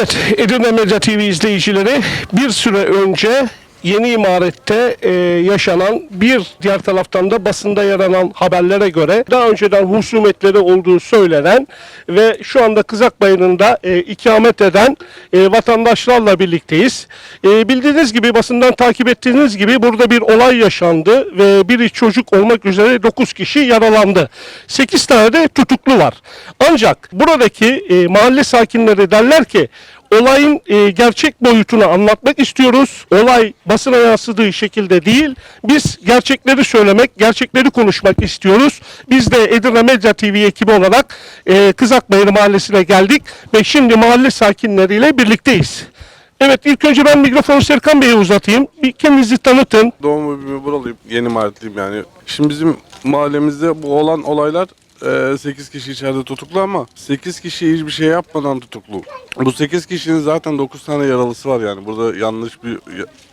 Evet, Edirne Medya TV izleyicileri bir süre önce yeni imarette e, yaşanan bir diğer taraftan da basında yer alan haberlere göre daha önceden husumetleri olduğu söylenen ve şu anda Kızakbayırı'nda e, ikamet eden e, vatandaşlarla birlikteyiz. E, bildiğiniz gibi basından takip ettiğiniz gibi burada bir olay yaşandı ve biri çocuk olmak üzere 9 kişi yaralandı. 8 tane de tutuklu var. Ancak buradaki e, mahalle sakinleri derler ki olayın e, gerçek boyutunu anlatmak istiyoruz. Olay basına yansıdığı şekilde değil. Biz gerçekleri söylemek, gerçekleri konuşmak istiyoruz. Biz de Edirne Medya TV ekibi olarak e, Kızakbayırı Mahallesi'ne geldik ve şimdi mahalle sakinleriyle birlikteyiz. Evet ilk önce ben mikrofonu Serkan Bey'e uzatayım. Bir kendinizi tanıtın. Doğum evimi buralıyım. Yeni mahalletliyim yani. Şimdi bizim mahallemizde bu olan olaylar 8 kişi içeride tutuklu ama 8 kişi hiçbir şey yapmadan tutuklu. Bu 8 kişinin zaten 9 tane yaralısı var yani. Burada yanlış bir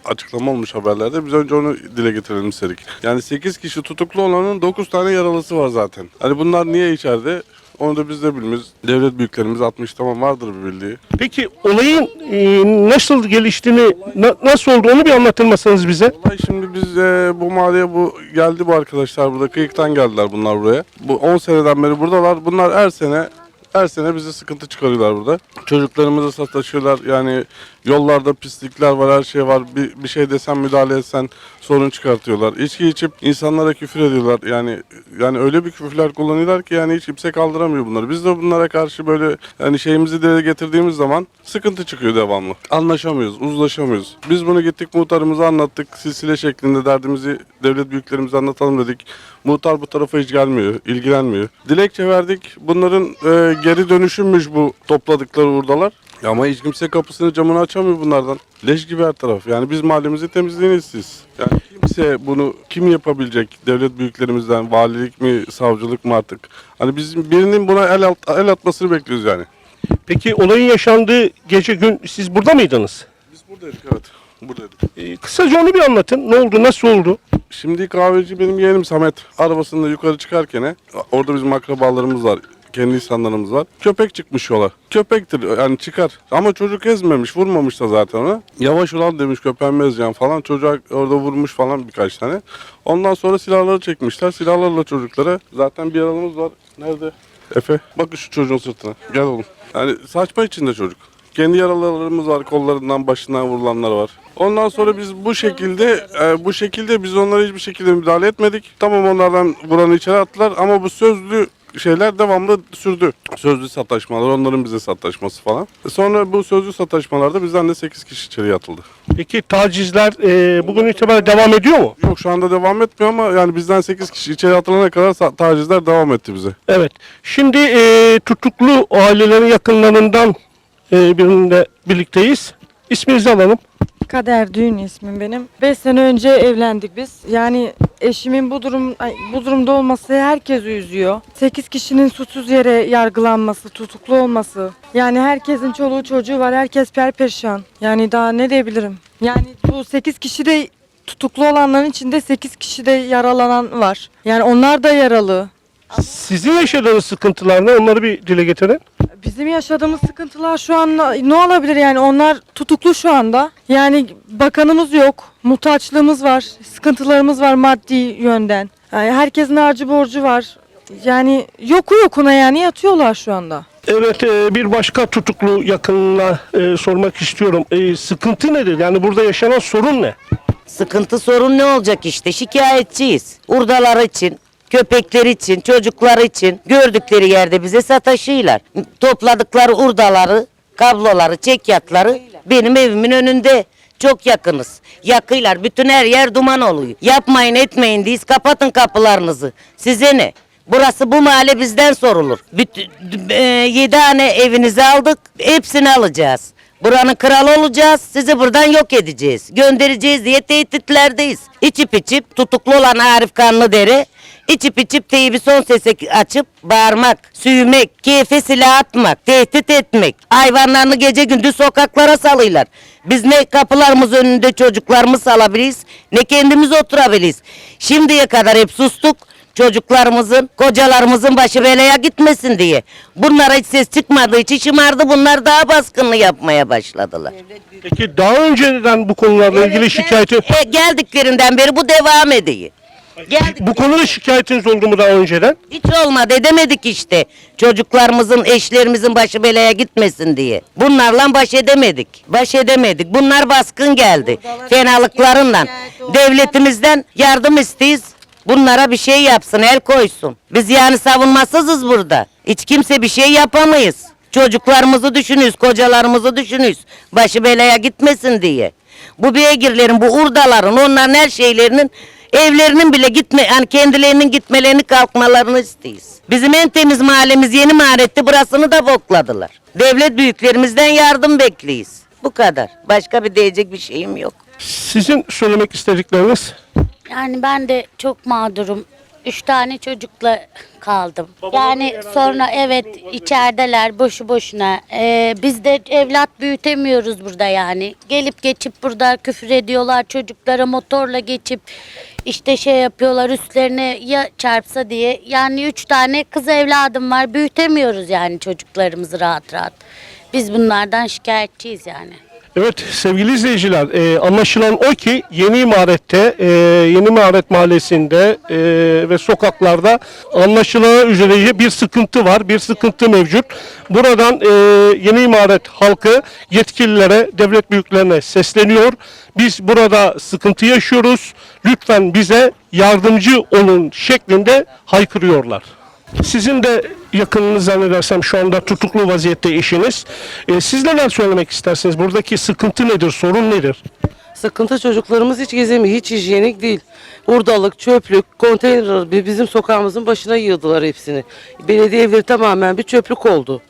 açıklama olmuş haberlerde. Biz önce onu dile getirelim istedik. Yani 8 kişi tutuklu olanın 9 tane yaralısı var zaten. Hani bunlar niye içeride? Onu da biz de bilmiyoruz. Devlet büyüklerimiz atmış tamam vardır bir bildiği. Peki olayın e, nasıl geliştiğini, na- nasıl oldu onu bir anlatır mısınız bize? Olay şimdi biz e, bu mahalleye bu geldi bu arkadaşlar burada kıyıktan geldiler bunlar buraya. Bu 10 seneden beri buradalar. Bunlar her sene her sene bize sıkıntı çıkarıyorlar burada. Çocuklarımızı sataşıyorlar. Yani yollarda pislikler var, her şey var. Bir, bir şey desen müdahale etsen sorun çıkartıyorlar. İçki içip insanlara küfür ediyorlar. Yani yani öyle bir küfürler kullanıyorlar ki yani hiç kimse kaldıramıyor bunları. Biz de bunlara karşı böyle yani şeyimizi dile getirdiğimiz zaman sıkıntı çıkıyor devamlı. Anlaşamıyoruz, uzlaşamıyoruz. Biz bunu gittik muhtarımıza anlattık. Silsile şeklinde derdimizi devlet büyüklerimize anlatalım dedik. Muhtar bu tarafa hiç gelmiyor, ilgilenmiyor. Dilekçe verdik. Bunların e, geri dönüşümmüş bu topladıkları hurdalar. Ama hiç kimse kapısını camını açamıyor bunlardan. Leş gibi her taraf. Yani biz mahallemizi temizliğini istiyoruz. Yani kimse bunu kim yapabilecek? Devlet büyüklerimizden, valilik mi, savcılık mı artık? Hani bizim birinin buna el, at- el atmasını bekliyoruz yani. Peki olayın yaşandığı gece gün siz burada mıydınız? Biz buradaydık evet. Buradaydık. E, kısaca onu bir anlatın. Ne oldu, nasıl oldu? Şimdi kahveci benim yeğenim Samet. Arabasında yukarı çıkarken orada bizim akrabalarımız var. Kendi insanlarımız var. Köpek çıkmış yola. Köpektir yani çıkar. Ama çocuk ezmemiş, vurmamış da zaten ona. Yavaş ulan demiş köpeğimi ezeceğim falan. Çocuğa orada vurmuş falan birkaç tane. Ondan sonra silahları çekmişler. Silahlarla çocuklara. Zaten bir yaralımız var. Nerede? Efe. Bakın şu çocuğun sırtına. Gel oğlum. Yani saçma içinde çocuk. Kendi yaralarımız var, kollarından, başından vurulanlar var. Ondan sonra biz bu şekilde, e, bu şekilde biz onlara hiçbir şekilde müdahale etmedik. Tamam onlardan buranı içeri attılar ama bu sözlü şeyler devamlı sürdü. Sözlü sataşmalar, onların bize sataşması falan. Sonra bu sözlü sataşmalarda bizden de 8 kişi içeri atıldı. Peki tacizler e, bugün itibariyle devam ediyor mu? Yok şu anda devam etmiyor ama yani bizden 8 kişi içeri atılana kadar sa- tacizler devam etti bize. Evet. Şimdi e, tutuklu ailelerin yakınlarından e, birinde birlikteyiz. İsminizi alalım. Kader Düğün ismim benim. 5 sene önce evlendik biz. Yani eşimin bu durum bu durumda olması herkesi üzüyor. 8 kişinin suçsuz yere yargılanması, tutuklu olması. Yani herkesin çoluğu çocuğu var. Herkes perperişan. Yani daha ne diyebilirim? Yani bu 8 kişi de tutuklu olanların içinde 8 kişi de yaralanan var. Yani onlar da yaralı. Sizin yaşadığınız sıkıntılar ne? Onları bir dile getirin. Bizim yaşadığımız sıkıntılar şu an ne olabilir yani onlar tutuklu şu anda. Yani bakanımız yok, muhtaçlığımız var, sıkıntılarımız var maddi yönden. Yani herkesin harcı borcu var. Yani yoku yokuna yani yatıyorlar şu anda. Evet e, bir başka tutuklu yakınına e, sormak istiyorum. E, sıkıntı nedir? Yani burada yaşanan sorun ne? Sıkıntı sorun ne olacak işte şikayetçiyiz. Urdalar için, köpekler için, çocuklar için gördükleri yerde bize sataşıyorlar. Topladıkları urdaları, kabloları, çekyatları benim evimin önünde. Çok yakınız. Yakıylar. Bütün her yer duman oluyor. Yapmayın etmeyin diyiz. Kapatın kapılarınızı. Size ne? Burası bu mahalle bizden sorulur. E, yedi tane evinizi aldık. Hepsini alacağız. Buranın kralı olacağız. Sizi buradan yok edeceğiz. Göndereceğiz diye tehditlerdeyiz. İçip içip tutuklu olan Arif Kanlıdere içip içip teybi son sese açıp bağırmak, süymek, keyfe silah atmak, tehdit etmek. Hayvanlarını gece gündüz sokaklara salıyorlar. Biz ne kapılarımız önünde çocuklarımız salabiliriz ne kendimiz oturabiliriz. Şimdiye kadar hep sustuk. Çocuklarımızın, kocalarımızın başı belaya gitmesin diye. Bunlara hiç ses çıkmadığı için şımardı. Bunlar daha baskınlı yapmaya başladılar. Peki daha önceden bu konularla ilgili şikayeti... E, geldiklerinden beri bu devam ediyor. Geldik. Bu konuda şikayetiniz oldu mu daha önceden? Hiç olmadı edemedik işte. Çocuklarımızın, eşlerimizin başı belaya gitmesin diye. Bunlarla baş edemedik. Baş edemedik. Bunlar baskın geldi. Fenalıklarından. Devletimizden yardım isteyiz. Bunlara bir şey yapsın, el koysun. Biz yani savunmasızız burada. Hiç kimse bir şey yapamayız. Çocuklarımızı düşünüyoruz, kocalarımızı düşünüyoruz. Başı belaya gitmesin diye. Bu beygirlerin, bu urdaların, onların her şeylerinin evlerinin bile gitme, yani kendilerinin gitmelerini kalkmalarını isteyiz. Bizim en temiz mahallemiz yeni mahalletti, burasını da bokladılar. Devlet büyüklerimizden yardım bekliyiz. Bu kadar. Başka bir diyecek bir şeyim yok. Sizin söylemek istedikleriniz? Yani ben de çok mağdurum. Üç tane çocukla kaldım. Yani sonra evet içerideler boşu boşuna. Ee, biz de evlat büyütemiyoruz burada yani. Gelip geçip burada küfür ediyorlar çocuklara motorla geçip işte şey yapıyorlar üstlerine ya çarpsa diye. Yani üç tane kız evladım var büyütemiyoruz yani çocuklarımızı rahat rahat. Biz bunlardan şikayetçiyiz yani. Evet sevgili izleyiciler e, anlaşılan o ki Yeni İmaret'te e, Yeni İmaret Mahallesi'nde e, ve sokaklarda anlaşılan üzere bir sıkıntı var bir sıkıntı mevcut. Buradan e, Yeni İmaret halkı yetkililere devlet büyüklerine sesleniyor. Biz burada sıkıntı yaşıyoruz lütfen bize yardımcı olun şeklinde haykırıyorlar. Sizin de yakınınız zannedersem şu anda tutuklu vaziyette eşiniz. Ee, siz neler söylemek istersiniz? Buradaki sıkıntı nedir, sorun nedir? Sıkıntı çocuklarımız hiç gezemiyor. Hiç hijyenik değil. Hurdalık, çöplük, konteyner bi- bizim sokağımızın başına yığdılar hepsini. Belediye evleri tamamen bir çöplük oldu.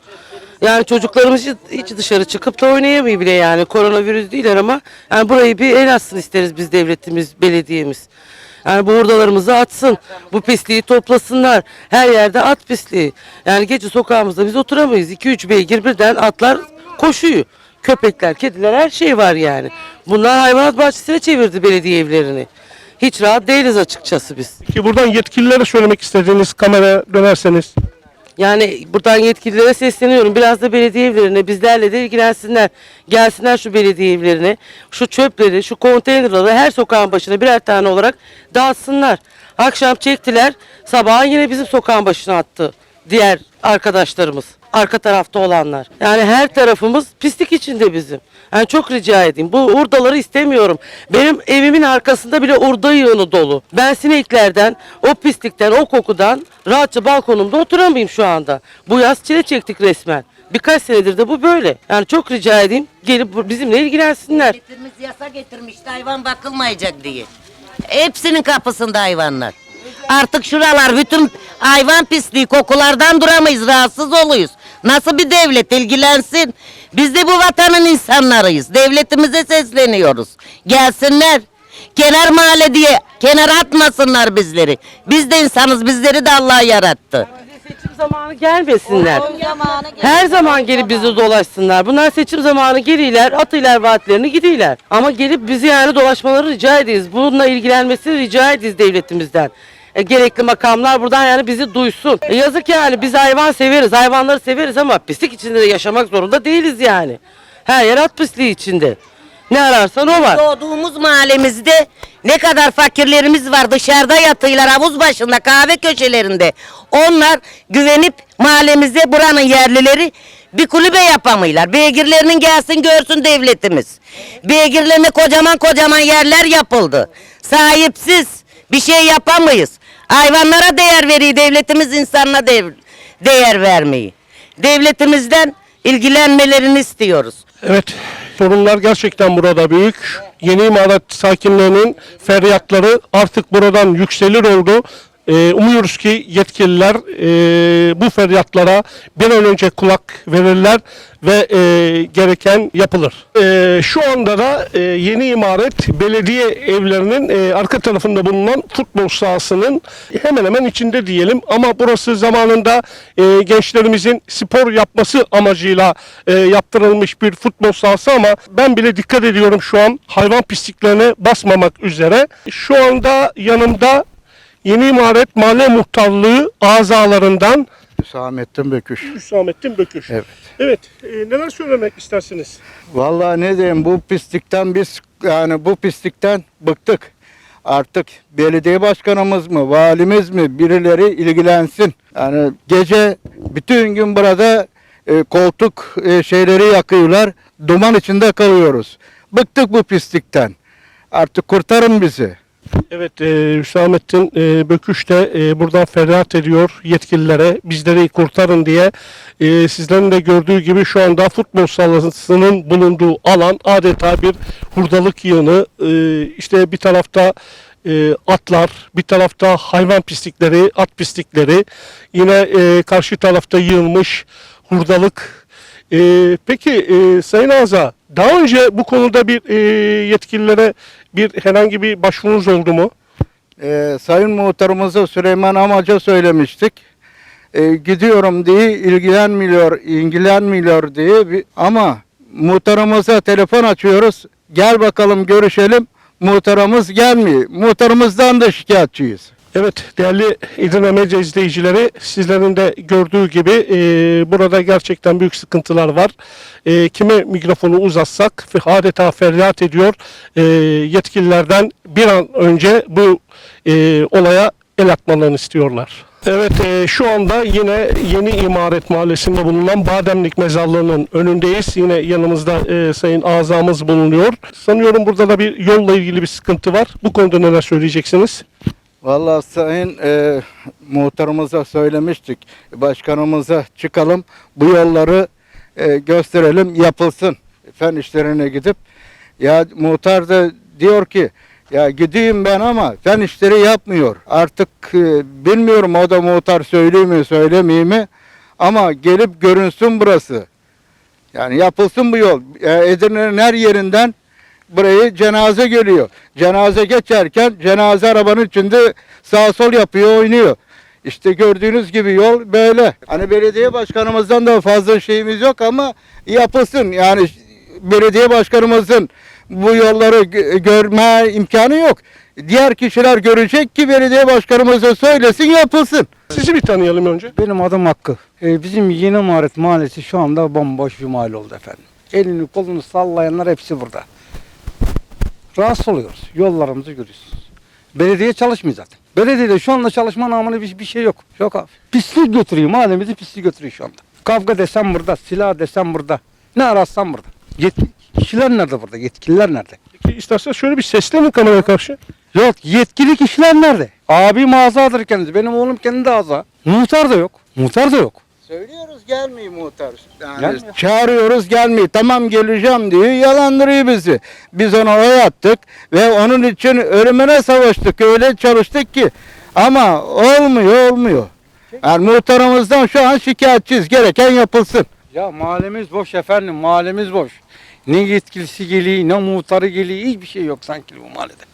Yani çocuklarımız hiç dışarı çıkıp da oynayamıyor bile yani. Koronavirüs değiller ama yani burayı bir el atsın isteriz biz devletimiz, belediyemiz. Yani bu hurdalarımızı atsın. Bu pisliği toplasınlar. Her yerde at pisliği. Yani gece sokağımızda biz oturamayız. 2-3 beygir birden atlar koşuyor. Köpekler, kediler her şey var yani. Bunlar hayvanat bahçesine çevirdi belediye evlerini. Hiç rahat değiliz açıkçası biz. Ki buradan yetkililere söylemek istediğiniz kamera dönerseniz. Yani buradan yetkililere sesleniyorum. Biraz da belediye evlerine bizlerle de ilgilensinler. Gelsinler şu belediye evlerine. Şu çöpleri, şu konteynerları her sokağın başına birer tane olarak dağıtsınlar. Akşam çektiler. Sabahın yine bizim sokağın başına attı. Diğer arkadaşlarımız. Arka tarafta olanlar. Yani her tarafımız pislik içinde bizim. Yani çok rica edeyim. Bu urdaları istemiyorum. Benim evimin arkasında bile urda yığını dolu. Ben sineklerden, o pislikten, o kokudan rahatça balkonumda oturamayayım şu anda. Bu yaz çile çektik resmen. Birkaç senedir de bu böyle. Yani çok rica edeyim gelip bizimle ilgilensinler. Devletimiz yasa getirmişti hayvan bakılmayacak diye. Hepsinin kapısında hayvanlar. Artık şuralar bütün hayvan pisliği kokulardan duramayız rahatsız oluyuz. Nasıl bir devlet ilgilensin? Biz de bu vatanın insanlarıyız. Devletimize sesleniyoruz. Gelsinler. Kenar mahalle diye kenar atmasınlar bizleri. Biz de insanız bizleri de Allah yarattı. Seçim zamanı gelmesinler. Her zaman gelip bizi dolaşsınlar. Bunlar seçim zamanı geliyorlar, atıyorlar vaatlerini gidiyorlar. Ama gelip bizi yani dolaşmaları rica ediyoruz. Bununla ilgilenmesini rica ediyoruz devletimizden. E, gerekli makamlar buradan yani bizi duysun. E, yazık yani biz hayvan severiz, hayvanları severiz ama pislik içinde de yaşamak zorunda değiliz yani. Her yer at pisliği içinde. Ne ararsan o var. Doğduğumuz mahallemizde ne kadar fakirlerimiz var dışarıda yatıyorlar havuz başında kahve köşelerinde. Onlar güvenip mahallemize buranın yerlileri bir kulübe yapamıyorlar. Beygirlerinin gelsin görsün devletimiz. Beygirlerine kocaman kocaman yerler yapıldı. Sahipsiz bir şey yapamayız. Hayvanlara değer veriyor devletimiz insanına değer, değer vermeyi. Devletimizden ilgilenmelerini istiyoruz. Evet, sorunlar gerçekten burada büyük. Yeni imaret sakinlerinin feryatları artık buradan yükselir oldu. Ee, umuyoruz ki yetkililer e, bu feryatlara bir an önce kulak verirler ve e, gereken yapılır. E, şu anda da e, yeni imaret belediye evlerinin e, arka tarafında bulunan futbol sahasının hemen hemen içinde diyelim ama burası zamanında e, gençlerimizin spor yapması amacıyla e, yaptırılmış bir futbol sahası ama ben bile dikkat ediyorum şu an hayvan pisliklerine basmamak üzere. Şu anda yanımda Yeni İmaret Mahalle Muhtarlığı azalarından Hüsamettin Böküş. Hüsamettin Böküş. Evet. Evet, e, neler söylemek istersiniz? Vallahi ne diyeyim bu pislikten biz yani bu pislikten bıktık. Artık belediye başkanımız mı, valimiz mi birileri ilgilensin. Yani gece bütün gün burada e, koltuk e, şeyleri yakıyorlar. Duman içinde kalıyoruz. Bıktık bu pislikten. Artık kurtarın bizi. Evet, e, Hüsamettin e, Böküş de e, buradan feryat ediyor yetkililere bizleri kurtarın diye. E, sizlerin de gördüğü gibi şu anda futbol sahasının bulunduğu alan adeta bir hurdalık yığını. E, işte bir tarafta e, atlar, bir tarafta hayvan pislikleri, at pislikleri. Yine e, karşı tarafta yığılmış hurdalık. E, peki e, Sayın Aza, daha önce bu konuda bir e, yetkililere bir herhangi bir başvurunuz oldu mu? Ee, Sayın muhtarımıza Süleyman Amaca söylemiştik. Ee, gidiyorum diye ilgilenmiyor, ilgilenmiyor diye bir, ama muhtarımıza telefon açıyoruz. Gel bakalım görüşelim. Muhtarımız gelmiyor. Muhtarımızdan da şikayetçiyiz. Evet değerli Edirne Medya izleyicileri sizlerin de gördüğü gibi e, burada gerçekten büyük sıkıntılar var. E, kime mikrofonu uzatsak adeta feryat ediyor. E, yetkililerden bir an önce bu e, olaya el atmalarını istiyorlar. Evet e, şu anda yine Yeni İmaret Mahallesi'nde bulunan Bademlik Mezarlığı'nın önündeyiz. Yine yanımızda e, Sayın Azamız bulunuyor. Sanıyorum burada da bir yolla ilgili bir sıkıntı var. Bu konuda neler söyleyeceksiniz? Vallahi sayın e, muhtarımıza söylemiştik. Başkanımıza çıkalım. Bu yolları e, gösterelim yapılsın. Fen işlerine gidip ya muhtar da diyor ki ya gideyim ben ama fen işleri yapmıyor. Artık e, bilmiyorum o da muhtar söylüyor mu söylemiyor mi ama gelip görünsün burası. Yani yapılsın bu yol. E, Edirne'nin her yerinden burayı cenaze geliyor. Cenaze geçerken cenaze arabanın içinde sağ sol yapıyor, oynuyor. İşte gördüğünüz gibi yol böyle. Hani belediye başkanımızdan da fazla şeyimiz yok ama yapılsın. Yani belediye başkanımızın bu yolları gö- görme imkanı yok. Diğer kişiler görecek ki belediye başkanımıza söylesin yapılsın. Sizi bir tanıyalım önce. Benim adım Hakkı. Ee, bizim Yeni Maharet Mahallesi şu anda bomboş bir mahalle oldu efendim. Elini kolunu sallayanlar hepsi burada. Rahatsız oluyoruz. Yollarımızı görüyorsunuz. Belediye çalışmıyor zaten. Belediyede şu anda çalışma namına bir, bir şey yok. Yok abi. Pislik götürüyor. Mahallemizi pislik götürüyor şu anda. Kavga desem burada, silah desem burada. Ne ararsan burada. Yetki, kişiler nerede burada? Yetkililer nerede? Peki isterseniz şöyle bir seslenin kameraya karşı. Yok yetkili kişiler nerede? Abim azadır kendisi. Benim oğlum kendi de aza. Muhtar da yok. Muhtar da yok. Söylüyoruz gelmiyor muhtar. Yani Gelmiyor. çağırıyoruz gelmiyor. Tamam geleceğim diyor. Yalandırıyor bizi. Biz ona oy attık ve onun için ölümüne savaştık. Öyle çalıştık ki. Ama olmuyor olmuyor. Yani muhtarımızdan şu an şikayetçiyiz. Gereken yapılsın. Ya mahallemiz boş efendim, mahallemiz boş. Ne yetkilisi geliyor, ne muhtarı geliyor, hiçbir şey yok sanki bu mahallede.